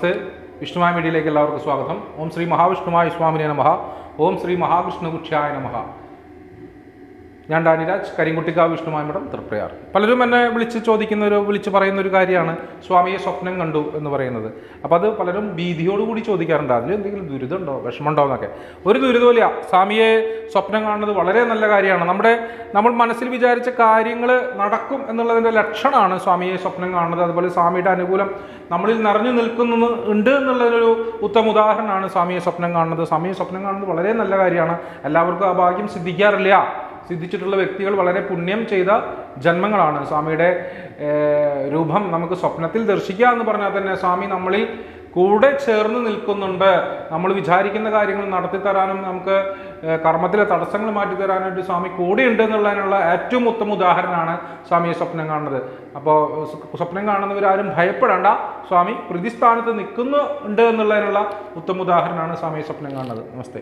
നമസ്തേ വിഷ്ണുമായ മീഡിയയിലേക്ക് എല്ലാവർക്കും സ്വാഗതം. ഓം ശ്രീ മഹാവിഷ്ണുമായ സ്വാമിനെ നമഹ ഓം ശ്രീ മഹാവിഷ്ണുകുക്ഷായ നമഃ. ഞാൻ ഡാനിരാജ് കരിങ്കുട്ടിക്കാവ് വിഷ്ണുമായ മഠം തൃപ്രയാർ. പലരും എന്നെ വിളിച്ച് ചോദിക്കുന്ന ഒരു വിളിച്ച് പറയുന്ന ഒരു കാര്യമാണ് സ്വാമിയെ സ്വപ്നം കണ്ടു എന്ന് പറയുന്നത്. അപ്പോൾ അത് പലരും ഭീതിയോടുകൂടി ചോദിക്കാറുണ്ട്. അതിൽ എന്തെങ്കിലും ദുരിതമുണ്ടോ? വിഷമമുണ്ടോ എന്നൊക്കെ. ഒരു ദുരിതമില്ല സ്വാമിയെ സ്വപ്നം കാണുന്നത് വളരെ നല്ല കാര്യമാണ്. നമ്മുടെ നമ്മൾ മനസ്സിൽ വിചാരിച്ച കാര്യങ്ങൾ നടക്കും എന്നുള്ളതിന്റെ ലക്ഷണമാണ് സ്വാമിയെ സ്വപ്നം കാണുന്നത്. അതുപോലെ സ്വാമിയുടെ അനുകൂലം നമ്മളിൽ നിറഞ്ഞു നിൽക്കുന്നു ഉണ്ട് എന്നുള്ളതൊരു ഉത്തമ ഉദാഹരണമാണ് സ്വാമിയെ സ്വപ്നം കാണുന്നത്. സ്വാമിയെ സ്വപ്നം കാണുന്നത് വളരെ നല്ല കാര്യമാണ്. എല്ലാവർക്കും ആ ഭാഗ്യം സിദ്ധിക്കാറില്ല. സിദ്ധിച്ചിട്ടുള്ള വ്യക്തികൾ വളരെ പുണ്യം ചെയ്ത ജന്മങ്ങളാണ്. സ്വാമിയുടെ രൂപം നമുക്ക് സ്വപ്നത്തിൽ ദർശിക്കുക എന്ന് പറഞ്ഞാൽ തന്നെ സ്വാമി നമ്മളിൽ കൂടെ ചേർന്ന് നിൽക്കുന്നുണ്ട്. നമ്മൾ വിചാരിക്കുന്ന കാര്യങ്ങൾ നടത്തി തരാനും നമുക്ക് കർമ്മത്തിലെ തടസ്സങ്ങൾ മാറ്റി തരാനായിട്ട് സ്വാമി കൂടെയുണ്ട് എന്നുള്ളതിനുള്ള ഏറ്റവും ഉത്തമ ഉദാഹരണമാണ് സ്വാമിയെ സ്വപ്നം കാണുന്നത്. അപ്പോൾ സ്വപ്നം കാണുന്നവരാരും ഭയപ്പെടേണ്ട. സ്വാമി പ്രതിസ്ഥാനത്ത് നിൽക്കുന്നുണ്ട് എന്നുള്ളതിനുള്ള ഉത്തമ ഉദാഹരണമാണ് സ്വാമിയെ സ്വപ്നം കാണുന്നത്. നമസ്തേ.